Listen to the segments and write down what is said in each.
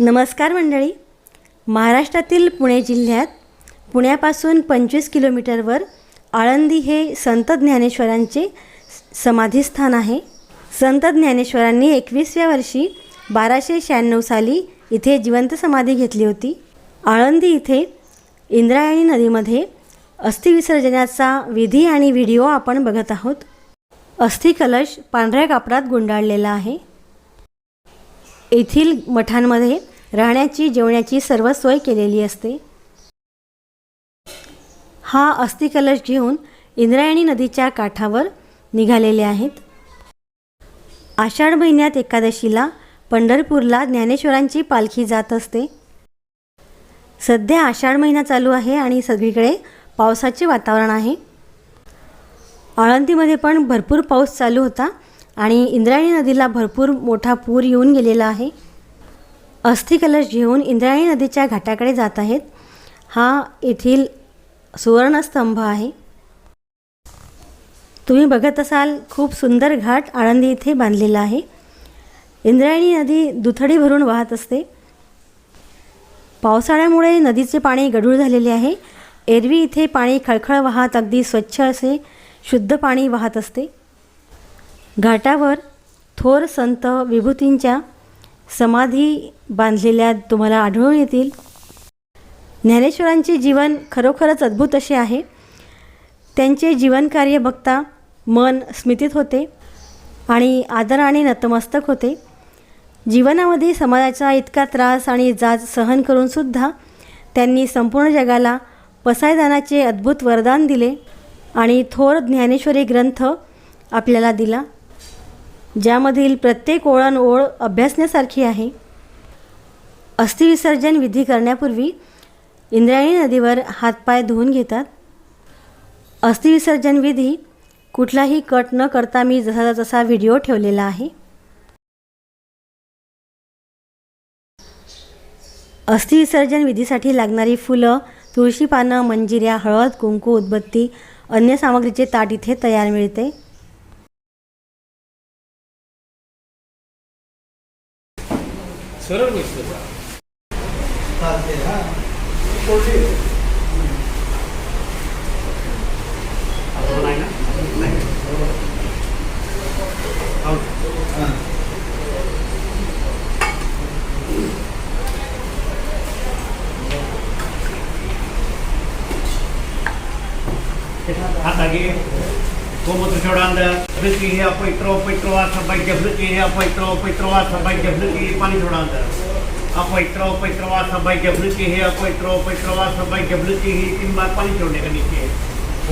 नमस्कार मंडळी. महाराष्ट्रातील पुणे जिल्ह्यात पुण्यापासून पंचवीस किलोमीटरवर आळंदी हे संत ज्ञानेश्वरांचे समाधीस्थान आहे. संत ज्ञानेश्वरांनी एकवीसव्या वर्षी बाराशे शहाण्णव साली इथे जिवंत समाधी घेतली होती. आळंदी इथे इंद्रायणी नदीमध्ये अस्थिविसर्जनाचा विधी आणि व्हिडिओ आपण बघत आहोत. अस्थिकलश पांढऱ्या कापडात गुंडाळलेला आहे. येथील मठांमध्ये राहण्याची जेवण्याची सर्व सोय केलेली असते. हा अस्थिकलश घेऊन इंद्रायणी नदीच्या काठावर निघालेले आहेत. आषाढ महिन्यात एकादशीला पंढरपूरला ज्ञानेश्वरांची पालखी जात असते. सध्या आषाढ महिना चालू आहे आणि सगळीकडे पावसाचे वातावरण आहे. आळंदीमध्ये पण भरपूर पाऊस चालू होता. आणि इंद्रायणी नदीला भरपूर मोठा पूर येऊन गेलेला आहे. अस्थिकलश घेऊन इंद्रायणी नदीच्या घाटाकडे जात आहेत. हा येथील सुवर्णस्तंभ आहे. तुम्ही बघत असाल खूप सुंदर घाट आळंदी इथे बांधलेला आहे. इंद्रायणी नदी दुथडी भरून वाहत असते. पावसाळ्यामुळे नदीचे पाणी गढूळ झालेले आहे. एरवी इथे पाणी खळखळ वाहत अगदी स्वच्छ असे शुद्ध पाणी वाहत असते. घाटावर थोर संत विभूतींच्या समाधी बांधलेल्या तुम्हाला आढळून येतील. ज्ञानेश्वरांचे जीवन खरोखरच अद्भुत असे आहे. त्यांचे जीवनकार्य बघता मन स्मितीत होते आणि आदराने नतमस्तक होते. जीवनामध्ये समाजाचा इतका त्रास आणि जात सहन करूनसुद्धा त्यांनी संपूर्ण जगाला पसायदानाचे अद्भुत वरदान दिले आणि थोर ज्ञानेश्वरी ग्रंथ आपल्याला दिला. ज्यामधील प्रत्येक ओळण ओळ अभ्यासण्यासारखी आहे. अस्थिविसर्जन विधी करण्यापूर्वी इंद्रायणी नदीवर हातपाय धुवून घेतात. अस्थिविसर्जन विधी कुठलाही कट न करता मी जसा तसा व्हिडिओ ठेवलेला आहे. अस्थिविसर्जन विधीसाठी लागणारी फुलं तुळशी पानं मंजिऱ्या हळद कुंकू उदबत्ती अन्य सामग्रीचे ताट इथे तयार मिळते. 저러고 있어요. 아, 네. 아, सोडांद हृती हे अपवित्र अपवित्र वा सभाग्य हृती हे अपवित्र अपवित्र वा सभाग्य हृती हे पाणी सोडांद अपवित्र अपवित्र वा सभाग्य हृती हे अपवित्र अपवित्र वा सभाग्य हृती ही तीन बार पाणी सोडणे का नीचे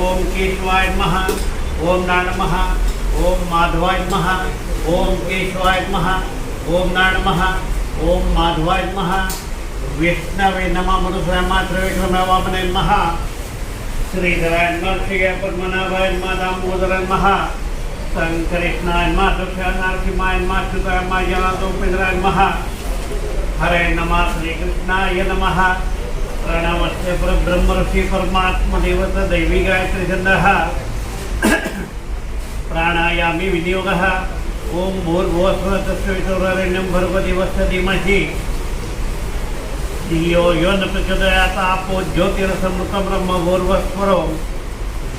ओम केशवाय महा ओम नाण महा ओम माधवाय महा ओम केशवाय महा ओम नाण महा ओम माधवाय महा विष्णवे नमा मधुसुरा मात्र विष्णवे वामने महा श्रीधराय नमः श्री पद्मनाभाय नमः दामोदराय महा संकरेष्णाय नमः दक्षिणाय नमः श्रुताय नमः जनादोपेंद्राय हरे नमः श्रीकृष्णाय नमः। प्रणवस्य परब्रह्म ऋषि परमात्मदेवत दैवी गायत्री छन्दः प्राणायामी विनियोगः। ॐ भूर्भुवस्वतस्वितुरण्यं तस्य भर्गदेवस्य धीमहि। धियो यो न प्रचोदयात आपो ज्योतिरसमृतं ब्रह्म भूर्वस्वरो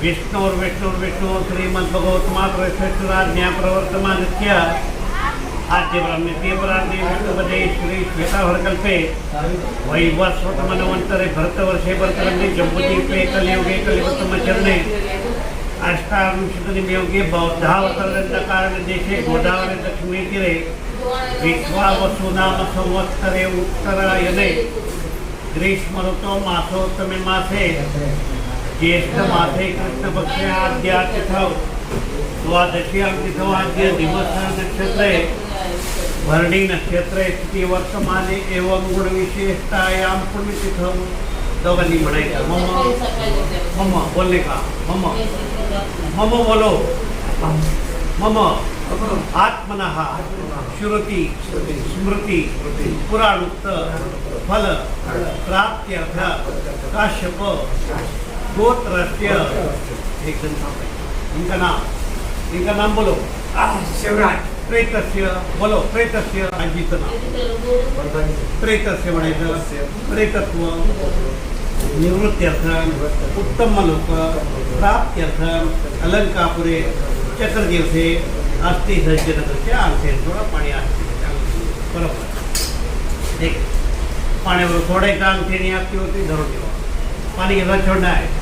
विष्णुर्विष्णुर्विष्णु श्रीमद्भगवत्मात्रज्ञा प्रवर्तमानस्य आद्य ब्रह्मते परार्थे विष्णुपदे श्री श्वेताभरकल्पे वैवस्वतमनवन्तरे भरतवर्षे भरतरङ्गे जम्बुदीपे कलियुगे कलिवत्तमचरणे अष्टाविंशतिनियोगे बौद्धावतरणकारणदेशे गोदावरी दक्षिणे तीरे विश्वावसुनाम संवत्सरे उत्तरायणे ग्रीष्म ऋतो मासोत्तमे मासे ज्येष्ठ मासे कृष्णपक्षे आद्या तिथव द्वादशी तिथव आद्य दिवस नक्षत्रे भरणी नक्षत्रे स्थिती वर्तमाने एवं गुणविशेषतायां पुण्यतिथौ. दोघांनी म्हणायचं. मम. मम. बोलले का? मम. मम बोलो. मम. आत्मनः. श्रुती. स्मृती. पुराणुक्त. फल. प्राप्त्यर्थ. काश्यप. सांगताय. इनका नाम. इनका नाम बोलो. शिवराज. प्रेतस्य. बोलो प्रेतस्य. आजीचं नाव प्रेतस्य म्हणायचं. प्रेतत्व. निवृत्त्यर्थ. उत्तम लोक प्राप्त्यर्थ. अलंकापुरे. चक्रदिवसे अस्ति सज्जनदृष्टी आणखी थोडं पाणी असते बरोबर. एक. पाण्यावर सोडायचं अंगठीने आपली होती धरून ठेवा. पाणी घेऊन सोडणं आहे.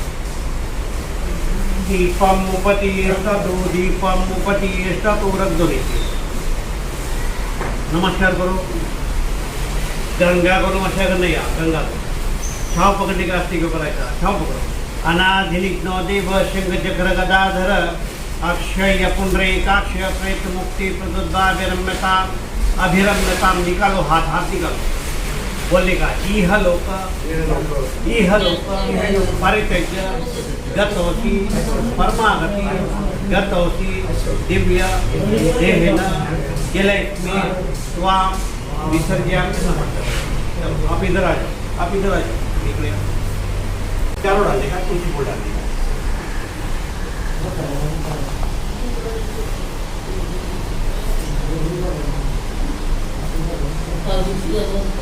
दीपम उपति तू दीपम उपति तू रख नमस्कार करो गंगा को नमस्कार करने या गंगा को पकड़ने का छाव पकड़ो। सिंह चक्र गदाधर अक्षय प्रेत मुक्ति प्रदुद्धा विरम्यता अभिरम्यता निकालो, हाथ हाथ निकालो। बोलने का इह लोक इह लोक परित्यज्य गतवती परमागती गतवती दिव्य, देहेन जलयत्मी त्वाम विसर्जयामि नमः आप इधर आ जाओ, आप इधर आ जाओ या. चारों डालने का तुलसी फूल डालने का विधी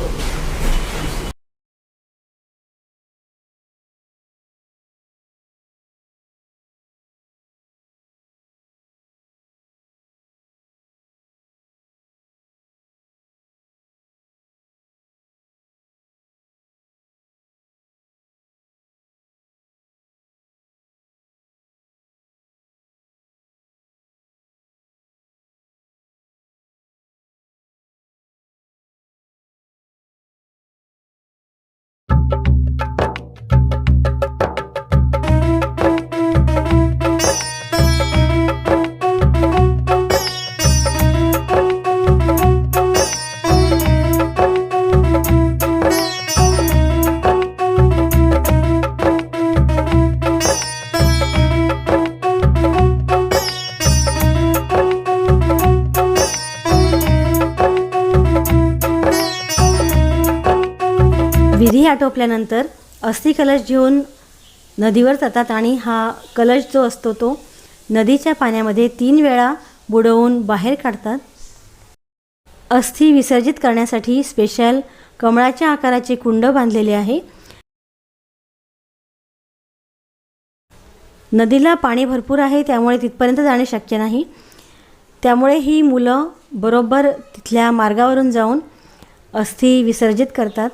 आटोपल्यानंतर अस्थि कलश घेऊन नदीवर जातात आणि हा कलश जो असतो तो नदीच्या पाण्यामध्ये तीन वेळा बुडवून बाहेर काढतात. अस्थि विसर्जित करण्यासाठी स्पेशल कमळाच्या आकाराचे कुंड बांधलेले आहे. नदीला पाणी भरपूर आहे त्यामुळे तिथपर्यंत जाणे शक्य नाही. त्यामुळे ही मुलं बरोबर तिथल्या मार्गावरून जाऊन अस्थि विसर्जित करतात.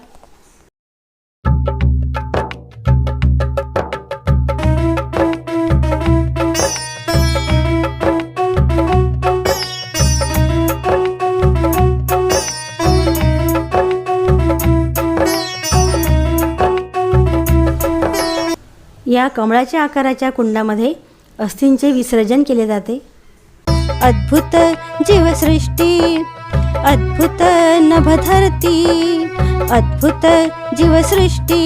या कमळाच्या आकाराच्या कुंडामध्ये अस्थींचे विसर्जन केले जाते. अद्भुत जीवसृष्टी अद्भुत नभधरती अद्भुत जीवसृष्टी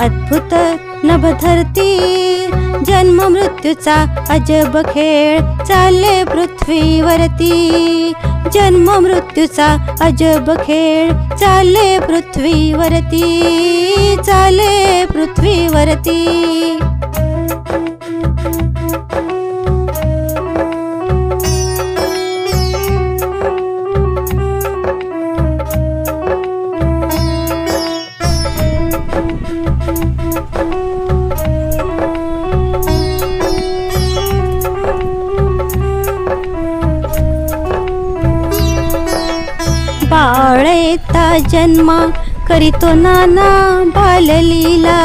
अद्भुत नभधरती जन्म मृत्यूचा अजब खेळ चालले पृथ्वीवरती. जन्म मृत्यूचा अजब खेळ चालले पृथ्वीवरती. चाले पृथ्वीवरती. येता जन्मा करीतो नाना बाललीला.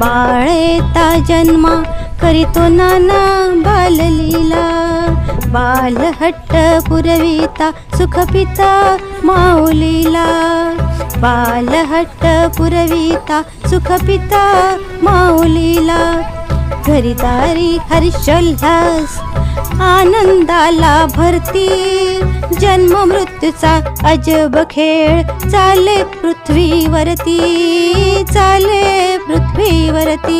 बाळेता जन्मा करीतो नाना बाललीला. बालहट्ट पुरविता सुखपिता माऊलीला. बालहट्ट पुरविता सुखपिता माऊलीला. घरी दारी हर्षोल्हास आनंदाला भरती. जन्म मृत्यूचा अजब खेळ. चाले पृथ्वीवरती. चाले पृथ्वीवरती.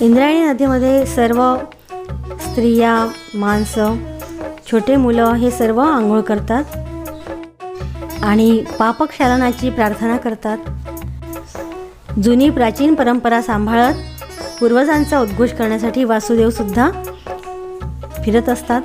इंद्रायणी नदीमध्ये सर्व स्त्रिया माणसं छोटे मुलं हे सर्व आंघोळ करतात आणि पापक्षालनाची प्रार्थना करतात. जुनी प्राचीन परंपरा सांभाळत पूर्वजांचा उद्घोष करण्यासाठी वासुदेवसुद्धा फिरत असतात.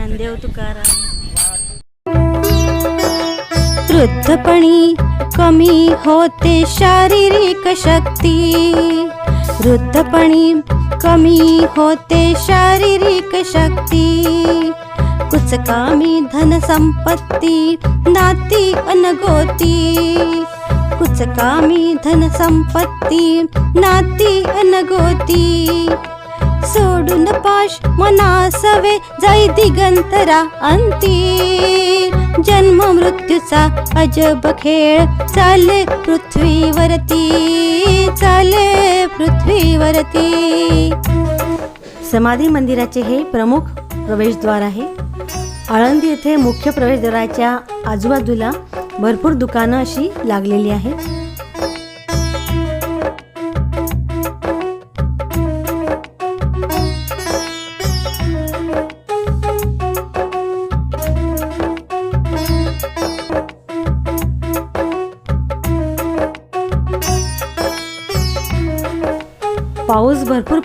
ज्ञानदेव तुकाराम. वृद्धपणी कमी होते शारीरिक शक्ती. वृद्धपणी कमी होते शारीरिक शक्ती. कुचकामी धनसंपत्ती नाती अनगोती. कुचकामी धनसंपत्ती नाती अनगोती. करून पाश मनासवे जाई दिगंतरा अंती. जन्म मृत्यूचा अजब खेळ चाले पृथ्वीवरती चाले पृथ्वीवरती. समाधी मंदिराचे हे प्रमुख प्रवेशद्वार आहे. आळंदी येथे मुख्य प्रवेशद्वाराच्या आजूबाजूला भरपूर दुकानं अशी लागलेली आहेत.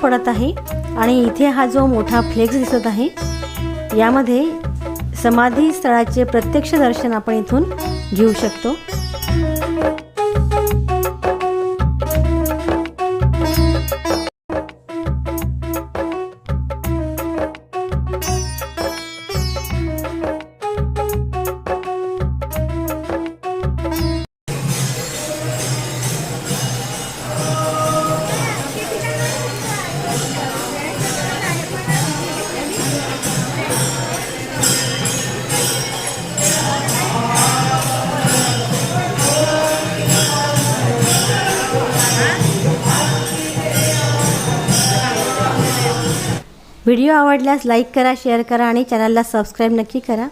पडत आहे आणि इथे हा जो मोठा फ्लेक्स दिसत आहे यामध्ये समाधी स्थळाचे प्रत्यक्ष दर्शन आपण इथून घेऊ शकतो. व्हिडिओ आवडल्यास लाईक करा शेअर करा आणि चॅनलला सबस्क्राईब नक्की करा.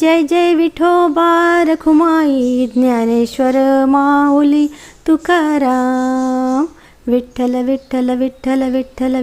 जय जय विठोबा रखुमाई ज्ञानेश्वर माऊली तुकाराम. विठ्ठल विठ्ठल विठ्ठल विठ्ठल.